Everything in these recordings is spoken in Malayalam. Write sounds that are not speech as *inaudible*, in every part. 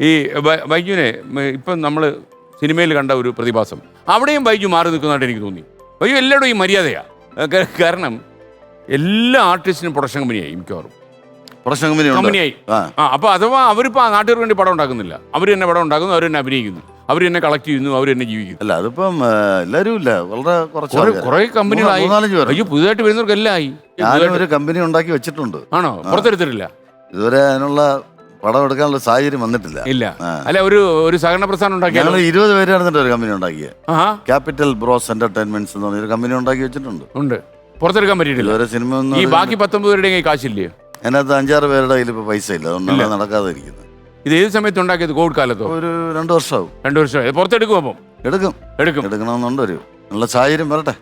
ഈ ബൈജുവിനെ ഇപ്പം നമ്മൾ സിനിമയിൽ കണ്ട ഒരു പ്രതിഭാസം. അവിടെയും ബൈജു മാറി നിൽക്കുന്നതായിട്ട് എനിക്ക് തോന്നി. ബൈജു എല്ലായിടും ഈ മര്യാദയാണ് കാരണം എല്ലാ ആർട്ടിസ്റ്റിനും പ്രൊഡക്ഷൻ കമ്പനിയായി മിക്കവാറും. പ്രൊഡക്ഷൻ കമ്പനി കമ്പനിയായി. ആ. അപ്പോൾ അഥവാ അവരിപ്പോൾ ആ നാട്ടുകാർക്ക് വേണ്ടി പടം ഉണ്ടാക്കുന്നില്ല. അവർ തന്നെ പടം ഉണ്ടാക്കുന്നു അവർ തന്നെ അഭിനയിക്കുന്നു. അവർ തന്നെ കളക്ട് ചെയ്യുന്നു അവർ തന്നെ ജീവിക്കുന്നു. അല്ല അതിപ്പം എല്ലാവരും ഇല്ല. വളരെ കുറച്ച് കുറെ കമ്പനികളായി. അയ്യോ പുതുതായിട്ട് വരുന്നവർക്കെല്ലാം ആയി. ഞാനും ഒരു കമ്പനി ഉണ്ടാക്കി വെച്ചിട്ടുണ്ട്. ആണോ? പുറത്തെടുത്തിട്ടില്ല? ഇതുവരെ അതിനുള്ള പടം എടുക്കാനുള്ള സാഹചര്യം വന്നിട്ടില്ല. ഇല്ല. ആ. അല്ല ഒരു ഒരു സഹകരണ പ്രസ്ഥാനം ഉണ്ടാക്കിയാലോ? ഞങ്ങൾ ഇരുപത് പേര് നടന്നിട്ട് ഒരു കമ്പനി ഉണ്ടാക്കിയത് ആ ക്യാപിറ്റൽ ബ്രോസ് എന്റർടൈൻമെന്റ്സ് എന്ന് പറഞ്ഞൊരു കമ്പനി ഉണ്ടാക്കി വെച്ചിട്ടുണ്ട്. ഉണ്ട്. പുറത്തെടുക്കാൻ പറ്റിയിട്ടില്ല. ഇതുവരെ സിനിമ ഒന്നും ഈ ബാക്കി പത്തൊമ്പത് പേരുടെ കയ്യിൽ കാശില്ലേ അതിനകത്ത് അഞ്ചാറ് പേരുടെ കയ്യിൽ ഇപ്പൊ പൈസ ഇല്ല. അതുകൊണ്ടാണ് നടക്കാതെ ഇരിക്കുന്നത് ഇത് ഏത് സമയത്ത് ഉണ്ടാക്കിയത് കോവിഡ് കാലത്തോ? ഒരു രണ്ടു വർഷമാവും. രണ്ട് വർഷം. പുറത്തെടുക്കും അപ്പം? എടുക്കും. എടുക്കും. എടുക്കണമെന്നുണ്ട് ഒരു. നല്ല സാഹചര്യം വരട്ടെ.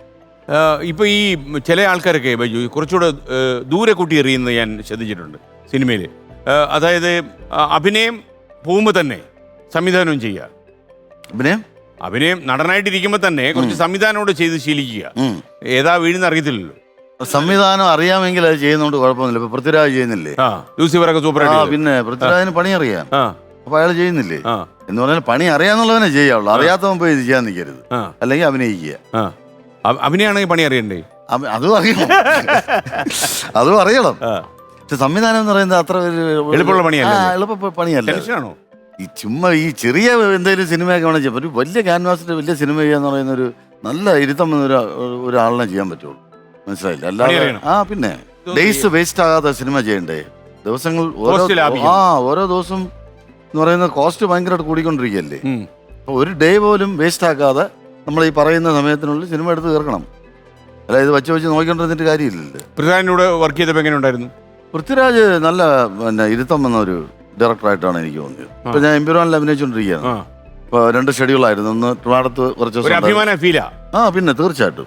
ആ, ഇപ്പൊ ഈ ചില ആൾക്കാരൊക്കെ ബൈജു കുറച്ചുകൂടെ ഏ, ദൂരെ കൂട്ടി എറിയുന്നത് ഞാൻ ശ്രദ്ധിച്ചിട്ടുണ്ട് സിനിമയിൽ അതായത് അഭിനയം പോകുമ്പോൾ തന്നെ സംവിധാനം ചെയ്യുക. അഭിനയം? അഭിനയം നടനായിട്ടിരിക്കുമ്പോൾ തന്നെ കുറച്ച് സംവിധാനോട് ചെയ്ത് ശീലിക്കുക. ഏതാ വീഴുന്ന അറിയത്തില്ലല്ലോ. സംവിധാനം അറിയാമെങ്കിൽ അത് ചെയ്യുന്നോണ്ട് കുഴപ്പമൊന്നുമില്ല. ഇപ്പൊ പൃഥ്വിരാജ് ചെയ്യുന്നില്ലേ? ലൂസിഫറൊക്കെ സൂപ്പർ പിന്നെ പൃഥ്വിരാജിന് പണി അറിയാം. അപ്പൊ അയാൾ ചെയ്യുന്നില്ലേ? എന്ന് പറഞ്ഞാൽ പണി അറിയാന്നുള്ളവനെ ചെയ്യാവുള്ളൂ. അറിയാത്തവൻ പോയി ഇത് ചെയ്യാൻ നിൽക്കരുത്. അല്ലെങ്കിൽ അഭിനയിക്കുക. അഭിനയാണെങ്കിൽ പണി അറിയണ്ടേ? അതും അറിയണം. *laughs* അതും അറിയണം. പക്ഷെ സംവിധാനം എന്ന് പറയുന്നത് അത്ര ഒരു- എളുപ്പമുള്ള പണിയല്ല ആ, എളുപ്പ പണിയല്ല? ടെൻഷനാണോ? ഈ ചുമ്മാ ഈ ചെറിയ എന്തെങ്കിലും സിനിമയൊക്കെ വേണം ചെയ്യാം. ഒരു വലിയ ക്യാൻവാസിന്റെ വലിയ സിനിമ ചെയ്യാന്ന് പറയുന്ന ഒരു നല്ല ഇരുത്തം വന്ന ഒരു ഒരാളിനെ ചെയ്യാൻ പറ്റുള്ളൂ. മനസ്സിലായില്ല? അല്ലാതെ. ആ പിന്നെ ഡേയ്സ് വേസ്റ്റ് ആകാതെ സിനിമ ചെയ്യണ്ടേ? ദിവസങ്ങൾ ഓരോ Cost ലാഭിക്കണം. ആ ഓരോ ദിവസം എന്ന് പറയുന്ന കോസ്റ്റ് ഭയങ്കരമായിട്ട് കൂടിക്കൊണ്ടിരിക്കുകയല്ലേ? ഉം. അപ്പോൾ ഒരു ഡേ പോലും വേസ്റ്റ് ആക്കാതെ നമ്മൾ ഈ പറയുന്ന സമയത്തിനുള്ളിൽ സിനിമ എടുത്ത് തീർക്കണം. അല്ല ഇത് വച്ച് വെച്ച് നോക്കിക്കൊണ്ടിരുന്നിട്ട് കാര്യമില്ലല്ലോ. പൃഥ്വിരാജിനോട് വർക്ക് ചെയ്തപ്പോൾ എങ്ങനെ ഉണ്ടായിരുന്നു? പൃഥ്വിരാജ് നല്ല പിന്നെ ഇരുത്തം വന്ന ഒരു ഡയറക്ടറായിട്ടാണ് എനിക്ക് തോന്നിയത്. ഇപ്പൊ ഞാൻ എംപുരാനിൽ അഭിനയിച്ചുകൊണ്ടിരിക്കുകയാണ് ആ. ഇപ്പൊ രണ്ട് ഷെഡ്യൂളായിരുന്നു. ഒന്ന് ട്രിവാടത്ത് കുറച്ച് ദിവസം ഉണ്ടായിരുന്നു. ആ പിന്നെ തീർച്ചയായിട്ടും.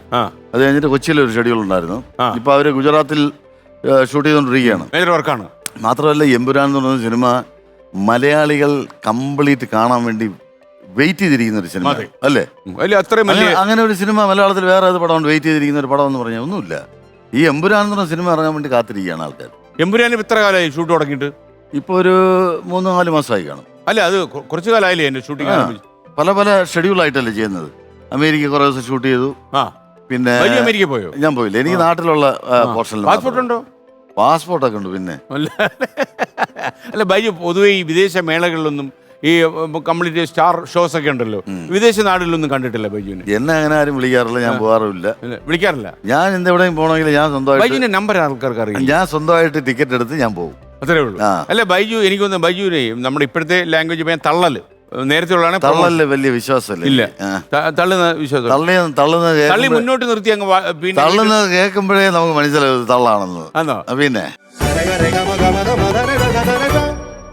അത് കഴിഞ്ഞിട്ട് കൊച്ചിയിൽ ഒരു ഷെഡ്യൂൾ ഉണ്ടായിരുന്നു. ഇപ്പൊ അവർ ഗുജറാത്തിൽ ഷൂട്ട് ചെയ്തുകൊണ്ടിരിക്കുകയാണ് മേജർ വർക്കാണ് മാത്രമല്ല എംപുരാൻ എന്ന് പറയുന്ന സിനിമ മലയാളികൾ കംപ്ലീറ്റ് കാണാൻ വേണ്ടി വെയിറ്റ് ചെയ്തിരിക്കുന്ന ഒരു സിനിമ അതെ. അല്ലേ? അതിൽ അത്രയും വലിയ അങ്ങനെ- അങ്ങനെ ഒരു സിനിമ മലയാളത്തിൽ വേറെ ഏത് പടം വെയിറ്റ് ചെയ്തിരിക്കുന്ന ഒരു പടം എന്ന് പറഞ്ഞാൽ ഒന്നുമില്ല. ഈ എമ്പുരാൻ എന്ന് പറഞ്ഞ സിനിമ ഇറങ്ങാൻ വേണ്ടി കാത്തിരിക്കുകയാണ് ആൾക്കാർ എമ്പുരാന് ഇത്ര കാലമായി ഷൂട്ട് തുടങ്ങിയിട്ട്? ഇപ്പൊ ഒരു മൂന്ന് നാല് മാസമായി കാണും. അല്ല അത് കൊ- കുറച്ച് കാലമായില്ലേ എന്റെ ഷൂട്ടിംഗ് ആ. പല പല ഷെഡ്യൂൾ ആയിട്ടല്ലേ ചെയ്യുന്നത്. അമേരിക്ക കുറെ ദിവസം ഷൂട്ട് ചെയ്തു. ആ. പിന്നെ വലിയ അമേരിക്ക പോയോ? ഞാൻ പോയില്ല. എനിക്ക് നാട്ടിലുള്ള പോർഷനിൽ പാസ്പോർട്ട് ഉണ്ടോ? പാസ്പോർട്ടൊക്കെ ഉണ്ട് പിന്നെ. അല്ല. അല്ല ബൈജു പൊതുവെ ഈ വിദേശ മേളകളിലൊന്നും ഈ കംപ്ലീറ്റ് സ്റ്റാർ ഷോസ് ഒക്കെ ഉണ്ടല്ലോ വിദേശ നാടുകളിലൊന്നും കണ്ടിട്ടില്ല ബൈജുവിനെ. എന്നെ അങ്ങനെ ആരും വിളിക്കാറില്ല ഞാൻ പോകാറുമില്ല. വിളിക്കാറില്ല. ഞാൻ എന്തെവിടെയും പോകണമെങ്കിൽ ഞാൻ സ്വന്തമായിട്ട് ബൈജുവിന്റെ നമ്പർ ആൾക്കാർക്ക് അറിയാം ഞാൻ സ്വന്തമായിട്ട് ടിക്കറ്റ് എടുത്ത് ഞാൻ പോകും. അത്രേ ഉള്ളൂ. ആ. അല്ല ബൈജു എനിക്കൊന്ന് ബൈജുവിനെ നമ്മുടെ ഇപ്പോഴത്തെ ലാംഗ്വേജ് പറയാൻ തള്ളൽ. നേരത്തെ ഉള്ളതാണ് തള്ളല്ലേ വലിയ വിശ്വാസമല്ല? ഇല്ല. തള്ളുന്ന വിശ്വാസം. തള്ളി തള്ളുന്നത് തള്ളി മുന്നോട്ട് നിർത്തി അങ്ങ് പിന്നെ തള്ളുന്നത് കേൾക്കുമ്പോഴേ നമുക്ക് മനസ്സിലാവും തള്ളാണെന്ന്. പിന്നെ.